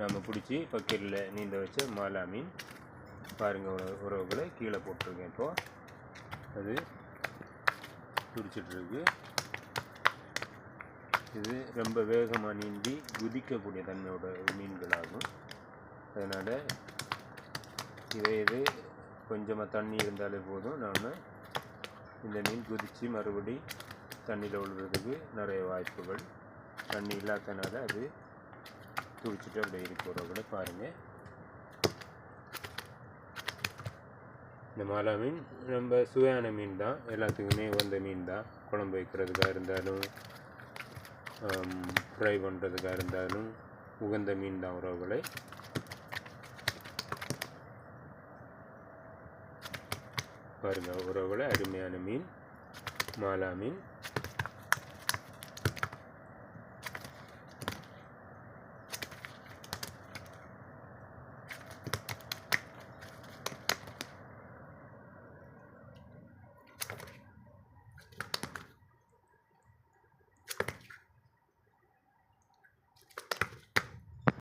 நாம் பிடிச்சி பக்கெட்டில் நீந்த வச்ச மாலா மீன் பாருங்கள் உறவுகளை கீழே போட்டிருக்கேன் இப்போது அது துடிச்சிட்ருக்கு இது ரொம்ப வேகமாக நீந்தி குதிக்கக்கூடிய தன்மையோட மீன்களாகும். அதனால் இதே இது கொஞ்சமாக தண்ணி இருந்தாலே போதும். நாம் இந்த மீன் குதித்து மறுபடி தண்ணியில் விழுறதுக்கு நிறைய வாய்ப்புகள். தண்ணி இல்லாதனால அது துடிச்சிட்டு அப்படியே இருக்கிறவங்கள பாருங்கள் இந்த மாலா மீன் ரொம்ப சுவையான மீன் தான். எல்லாத்துக்குமே வந்த மீன் தான். குழம்பு வைக்கிறதுக்காக இருந்தாலும் ஃப்ரை பண்ணுறதுக்காக இருந்தாலும் உகந்த மீன் தான் உறவுகளை. பாருங்கள் உறவுகளை அருமையான மீன் மாலா மீன்.